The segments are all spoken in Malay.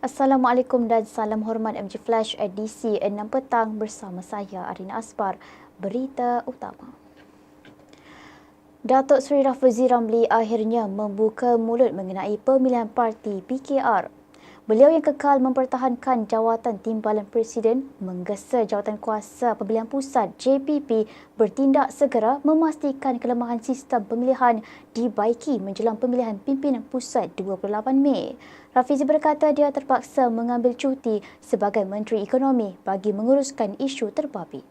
Assalamualaikum dan salam hormat MG Flash edisi 6 petang bersama saya Arina Asbar. Berita utama. Datuk Seri Rafizi Ramli akhirnya membuka mulut mengenai pemilihan parti PKR Beliau yang kekal mempertahankan jawatan timbalan Presiden menggesa jawatan kuasa pemilihan pusat JPP bertindak segera memastikan kelemahan sistem pemilihan dibaiki menjelang pemilihan pimpinan pusat 28 Mei. Rafizi berkata dia terpaksa mengambil cuti sebagai Menteri Ekonomi bagi menguruskan isu terbabi.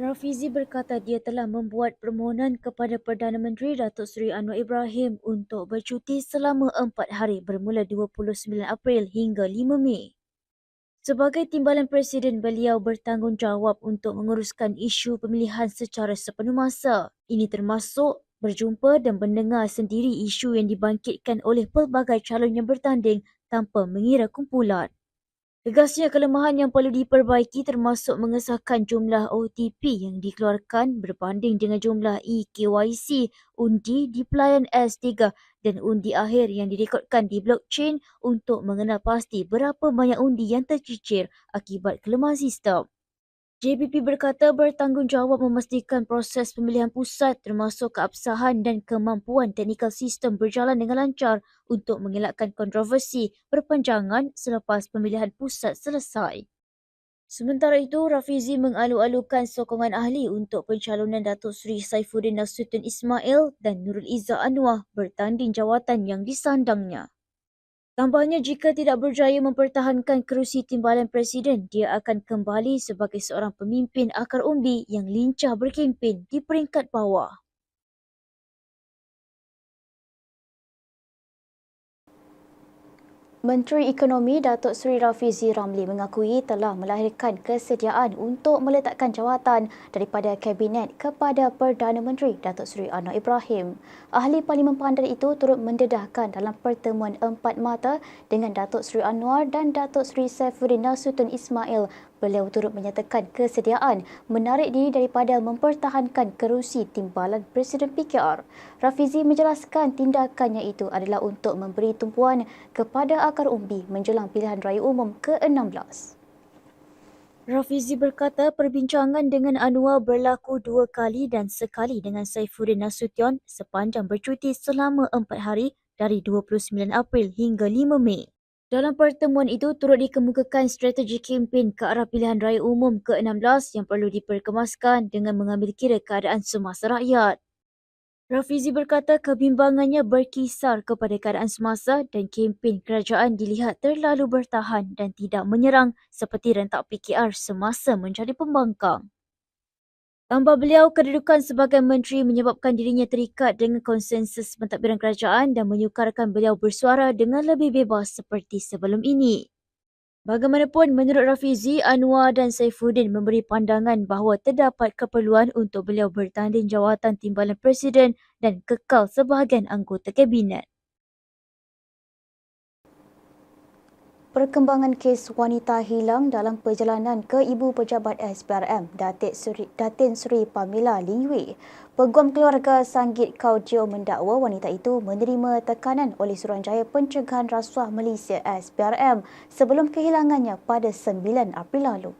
Rafizi berkata dia telah membuat permohonan kepada Perdana Menteri Datuk Seri Anwar Ibrahim untuk bercuti selama empat hari bermula 29 April hingga 5 Mei. Sebagai timbalan Presiden, beliau bertanggungjawab untuk menguruskan isu pemilihan secara sepenuh masa. Ini termasuk berjumpa dan mendengar sendiri isu yang dibangkitkan oleh pelbagai calon yang bertanding tanpa mengira kumpulan. Tegasnya kelemahan yang perlu diperbaiki termasuk mengesahkan jumlah OTP yang dikeluarkan berbanding dengan jumlah eKYC undi di pelayan S3 dan undi akhir yang direkodkan di blockchain untuk mengenal pasti berapa banyak undi yang tercicir akibat kelemahan sistem. JPP berkata bertanggungjawab memastikan proses pemilihan pusat termasuk keabsahan dan kemampuan teknikal sistem berjalan dengan lancar untuk mengelakkan kontroversi perpanjangan selepas pemilihan pusat selesai. Sementara itu, Rafizi mengalu-alukan sokongan ahli untuk pencalonan Datuk Seri Saifuddin Nasution Ismail dan Nurul Izzah Anwar bertanding jawatan yang disandangnya. Tambahnya jika tidak berjaya mempertahankan kerusi timbalan presiden, dia akan kembali sebagai seorang pemimpin akar umbi yang lincah berkempen di peringkat bawah. Menteri Ekonomi Datuk Seri Rafizi Ramli mengakui telah melahirkan kesediaan untuk meletakkan jawatan daripada Kabinet kepada Perdana Menteri Datuk Seri Anwar Ibrahim. Ahli Parlimen Pandan itu turut mendedahkan dalam pertemuan empat mata dengan Datuk Seri Anwar dan Datuk Seri Saifuddin Nasution Ismail Beliau turut menyatakan kesediaan menarik diri daripada mempertahankan kerusi timbalan Presiden PKR. Rafizi menjelaskan tindakannya itu adalah untuk memberi tumpuan kepada akar umbi menjelang pilihan raya umum ke-16. Rafizi berkata perbincangan dengan Anwar berlaku dua kali dan sekali dengan Saifuddin Nasution sepanjang bercuti selama empat hari dari 29 April hingga 5 Mei. Dalam pertemuan itu turut dikemukakan strategi kempen ke arah pilihan raya umum ke-16 yang perlu diperkemaskan dengan mengambil kira keadaan semasa rakyat. Rafizi berkata kebimbangannya berkisar kepada keadaan semasa dan kempen kerajaan dilihat terlalu bertahan dan tidak menyerang seperti rentak PKR semasa menjadi pembangkang. Tambah beliau, kedudukan sebagai menteri menyebabkan dirinya terikat dengan konsensus pentadbiran kerajaan dan menyukarkan beliau bersuara dengan lebih bebas seperti sebelum ini. Bagaimanapun, menurut Rafizi, Anwar dan Saifuddin memberi pandangan bahawa terdapat keperluan untuk beliau bertanding jawatan timbalan presiden dan kekal sebahagian anggota kabinet. Perkembangan kes wanita hilang dalam perjalanan ke Ibu Pejabat SPRM, Datin Sri, Datin Sri Pamela Lingwi. Peguam keluarga Sanggit Kaujio mendakwa wanita itu menerima tekanan oleh Suruhanjaya Pencegahan Rasuah Malaysia SPRM sebelum kehilangannya pada 9 April lalu.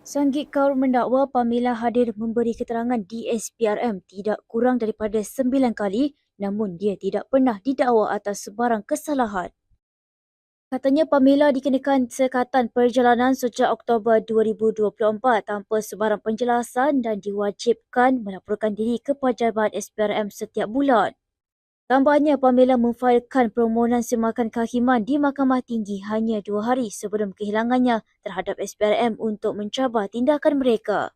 Sanggit Kaur mendakwa Pamela hadir memberi keterangan di SPRM tidak kurang daripada 9 kali namun dia tidak pernah didakwa atas sebarang kesalahan. Katanya Pamela dikenakan sekatan perjalanan sejak Oktober 2024 tanpa sebarang penjelasan dan diwajibkan melaporkan diri ke pejabat SPRM setiap bulan. Tambahnya Pamela memfailkan permohonan semakan kehakiman di Mahkamah Tinggi hanya dua hari sebelum kehilangannya terhadap SPRM untuk mencabar tindakan mereka.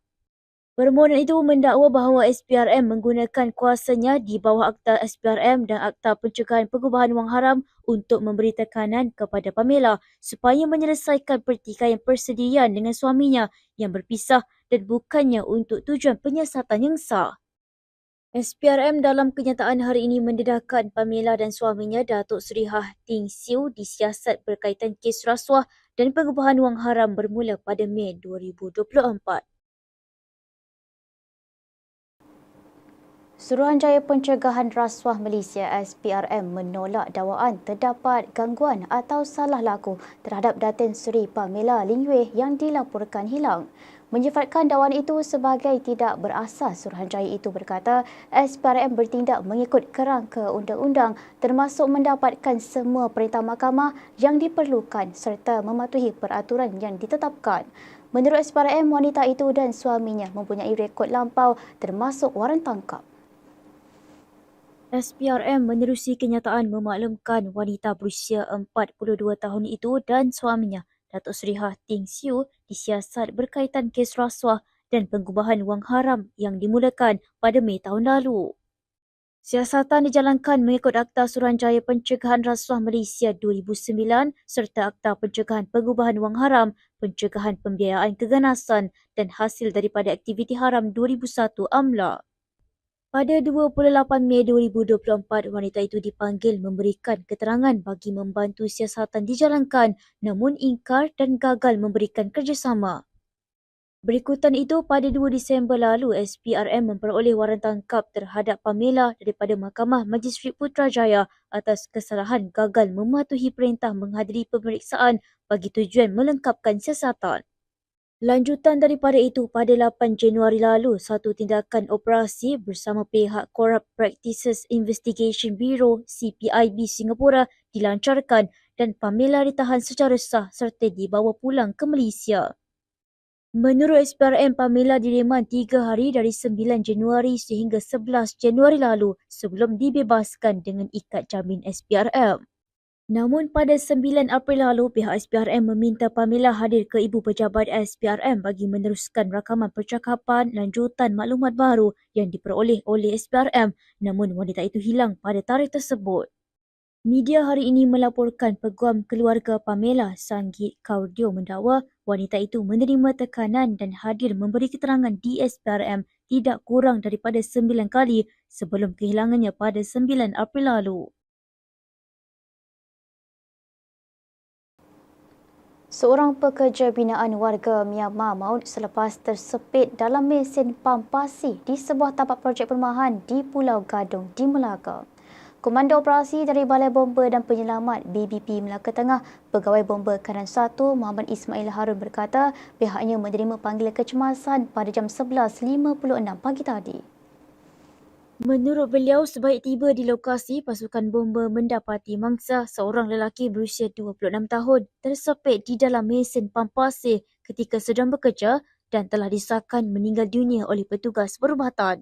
Permohonan itu mendakwa bahawa SPRM menggunakan kuasanya di bawah Akta SPRM dan Akta Pencegahan Pengubahan Wang Haram untuk memberi tekanan kepada Pamela supaya menyelesaikan pertikaian persediaan dengan suaminya yang berpisah dan bukannya untuk tujuan penyiasatan yang sah. SPRM dalam kenyataan hari ini mendedahkan Pamela dan suaminya Datuk Seri Hah Ting Siu disiasat berkaitan kes rasuah dan pengubahan wang haram bermula pada Mei 2024. Suruhanjaya Pencegahan Rasuah Malaysia SPRM menolak dakwaan terdapat gangguan atau salah laku terhadap Datin Seri Pamela Lingwei yang dilaporkan hilang. Menyifatkan dakwaan itu sebagai tidak berasas, Suruhanjaya itu berkata SPRM bertindak mengikut kerangka undang-undang termasuk mendapatkan semua perintah mahkamah yang diperlukan serta mematuhi peraturan yang ditetapkan. Menurut SPRM, wanita itu dan suaminya mempunyai rekod lampau termasuk waran tangkap. SPRM menerusi kenyataan memaklumkan wanita berusia 42 tahun itu dan suaminya, Datuk Seri Ha Ting Siu, disiasat berkaitan kes rasuah dan pengubahan wang haram yang dimulakan pada Mei tahun lalu. Siasatan dijalankan mengikut Akta Suruhanjaya Pencegahan Rasuah Malaysia 2009 serta Akta Pencegahan Pengubahan Wang Haram, Pencegahan Pembiayaan Keganasan dan hasil daripada aktiviti haram 2001 AMLA. Pada 28 Mei 2024, wanita itu dipanggil memberikan keterangan bagi membantu siasatan dijalankan namun ingkar dan gagal memberikan kerjasama. Berikutan itu, pada 2 Disember lalu, SPRM memperoleh waran tangkap terhadap Pamela daripada Mahkamah Majistret Putrajaya atas kesalahan gagal mematuhi perintah menghadiri pemeriksaan bagi tujuan melengkapkan siasatan. Lanjutan daripada itu, pada 8 Januari lalu, satu tindakan operasi bersama pihak Corrupt Practices Investigation Bureau CPIB Singapura dilancarkan dan Pamela ditahan secara sah serta dibawa pulang ke Malaysia. Menurut SPRM, Pamela direman tiga hari dari 9 Januari sehingga 11 Januari lalu sebelum dibebaskan dengan ikat jamin SPRM. Namun pada 9 April lalu, pihak SPRM meminta Pamela hadir ke Ibu Pejabat SPRM bagi meneruskan rakaman percakapan lanjutan maklumat baru yang diperoleh oleh SPRM namun wanita itu hilang pada tarikh tersebut. Media hari ini melaporkan peguam keluarga Pamela, Sanggit Kaudio mendakwa wanita itu menerima tekanan dan hadir memberi keterangan di SPRM tidak kurang daripada 9 kali sebelum kehilangannya pada 9 April lalu. Seorang pekerja binaan warga Myanmar maut selepas tersepit dalam mesin pam pasir di sebuah tapak projek perumahan di Pulau Gadong di Melaka. Komando Operasi dari Balai Bomba dan Penyelamat BBP Melaka Tengah, Pegawai Bomba Kanan 1 Muhammad Ismail Harun berkata pihaknya menerima panggilan kecemasan pada jam 11.56 pagi tadi. Menurut beliau, sebaik tiba di lokasi, pasukan bomba mendapati mangsa seorang lelaki berusia 26 tahun tersepit di dalam mesin pam pasir ketika sedang bekerja dan telah disahkan meninggal dunia oleh petugas perubatan.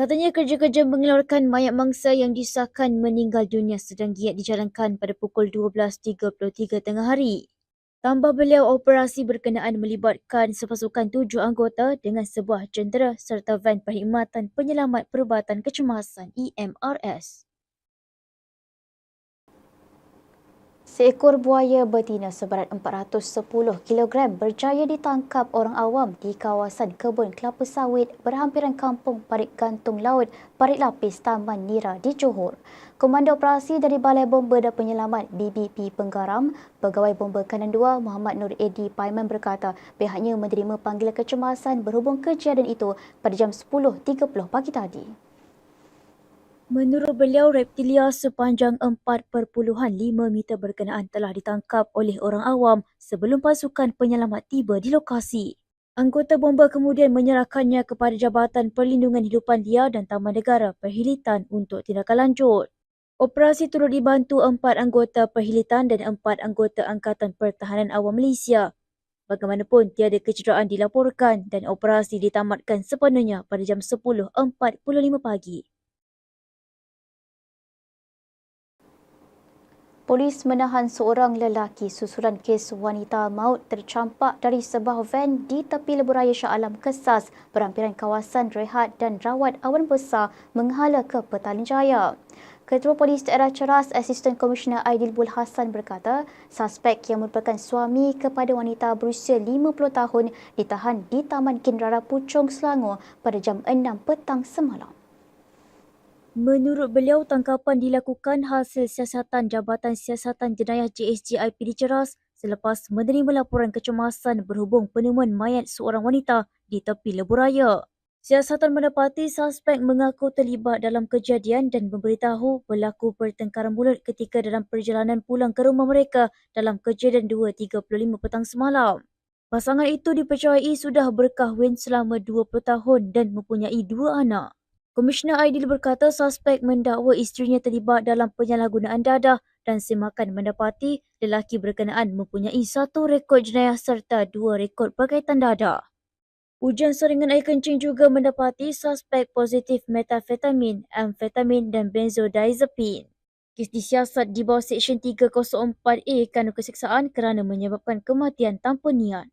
Katanya kerja-kerja mengeluarkan mayat mangsa yang disahkan meninggal dunia sedang giat dijalankan pada pukul 12.33 tengah hari. Tambah beliau, operasi berkenaan melibatkan sepasukan tujuh anggota dengan sebuah jentera serta van perkhidmatan penyelamat perubatan kecemasan EMRS. Seekor buaya betina seberat 410 kg berjaya ditangkap orang awam di kawasan kebun kelapa sawit berhampiran kampung Parit Gantung Laut, Parit Lapis, Taman Nira di Johor. Komando Operasi dari Balai Bomba dan Penyelamat BBP Penggaram, Pegawai Bomba Kanan 2 Muhammad Nur Edi Paiman berkata pihaknya menerima panggilan kecemasan berhubung kejadian itu pada jam 10.30 pagi tadi. Menurut beliau, reptilia sepanjang 4.5 meter berkenaan telah ditangkap oleh orang awam sebelum pasukan penyelamat tiba di lokasi. Anggota bomba kemudian menyerahkannya kepada Jabatan Perlindungan Hidupan Liar dan Taman Negara Perhilitan untuk tindakan lanjut. Operasi turut dibantu empat anggota perhilitan dan empat anggota Angkatan Pertahanan Awam Malaysia. Bagaimanapun, tiada kecederaan dilaporkan dan operasi ditamatkan sepenuhnya pada jam 10.45 pagi. Polis menahan seorang lelaki susulan kes wanita maut tercampak dari sebuah van di tepi lebuh Shah Alam Kesas berhampiran kawasan rehat dan rawat awan besar menghala ke Petaling Jaya. Ketua Polis Daerah Ceras Asisten Komisioner Aidil Bul Hassan berkata, suspek yang merupakan suami kepada wanita berusia 50 tahun ditahan di Taman Kinrara Puchong Selangor pada jam 6 petang semalam. Menurut beliau, tangkapan dilakukan hasil siasatan Jabatan Siasatan Jenayah JSJIP di Ceras selepas menerima laporan kecemasan berhubung penemuan mayat seorang wanita di tepi lebuh raya. Siasatan mendapati suspek mengaku terlibat dalam kejadian dan memberitahu berlaku pertengkaran mulut ketika dalam perjalanan pulang ke rumah mereka dalam kejadian 2.35 petang semalam. Pasangan itu dipercayai sudah berkahwin selama 20 tahun dan mempunyai dua anak. Komisioner Aidil berkata suspek mendakwa isterinya terlibat dalam penyalahgunaan dadah dan semakan mendapati lelaki berkenaan mempunyai satu rekod jenayah serta dua rekod berkaitan dadah. Ujian saringan air kencing juga mendapati suspek positif metafetamin, amfetamin dan benzodiazepine. Kes disiasat di bawah Seksyen 304A kerana keseksaan kerana menyebabkan kematian tanpa niat.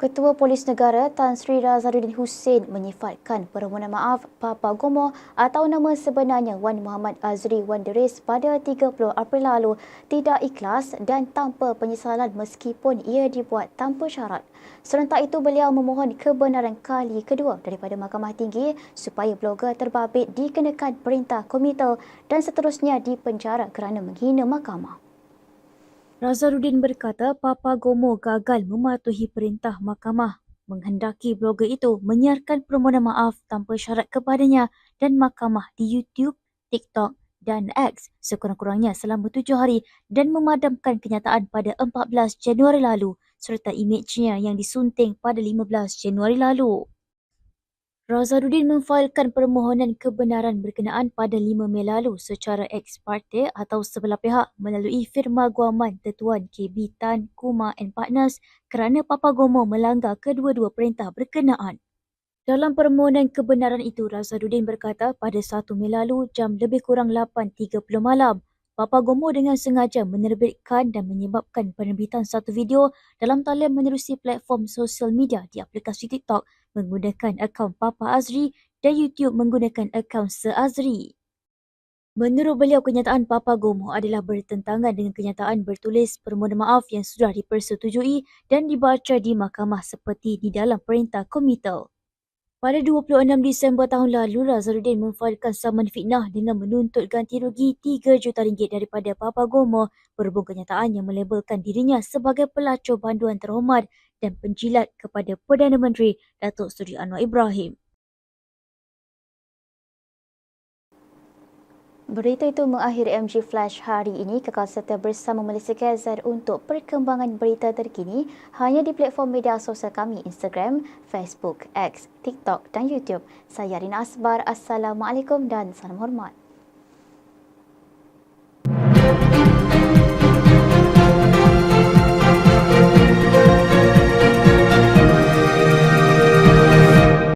Ketua Polis Negara Tan Sri Razaruddin Hussein menyifatkan permohonan maaf Papa Gomo atau nama sebenarnya Wan Muhammad Azri Wan Deris pada 30 April lalu tidak ikhlas dan tanpa penyesalan meskipun ia dibuat tanpa syarat. Serentak itu beliau memohon kebenaran kali kedua daripada Mahkamah Tinggi supaya blogger terbabit dikenakan perintah komite dan seterusnya dipenjara kerana menghina mahkamah. Razaruddin berkata Papa Gomo gagal mematuhi perintah mahkamah menghendaki blogger itu menyiarkan permohonan maaf tanpa syarat kepadanya dan mahkamah di YouTube, TikTok dan X sekurang-kurangnya selama tujuh hari dan memadamkan kenyataan pada 14 Januari lalu serta imejnya yang disunting pada 15 Januari lalu. Razaruddin memfailkan permohonan kebenaran berkenaan pada 5 Mei lalu secara ex parte atau sebelah pihak melalui firma guaman Tetuan KB Tan Kuma and Partners kerana Papa Gomo melanggar kedua-dua perintah berkenaan. Dalam permohonan kebenaran itu, Razaruddin berkata pada 1 Mei lalu jam lebih kurang 8.30 malam, Papa Gomo dengan sengaja menerbitkan dan menyebabkan penerbitan satu video dalam talian menerusi platform sosial media di aplikasi TikTok menggunakan akaun Papa Azri dan YouTube menggunakan akaun Seazri. Menurut beliau, kenyataan Papa Gomo adalah bertentangan dengan kenyataan bertulis permohonan maaf yang sudah dipersetujui dan dibaca di mahkamah seperti di dalam perintah komite. Pada 26 Disember tahun lalu, Razaruddin memfailkan saman fitnah dengan menuntut ganti rugi 3 juta ringgit daripada Papa Gomo berhubung kenyataan yang melabelkan dirinya sebagai pelacur banduan terhormat dan penjilat kepada Perdana Menteri Datuk Seri Anwar Ibrahim. Berita itu mengakhiri MG Flash hari ini. Kekal serta bersama Malaysia KZ untuk perkembangan berita terkini hanya di platform media sosial kami Instagram, Facebook, X, TikTok dan YouTube. Saya Rina Asbar. Assalamualaikum dan salam hormat.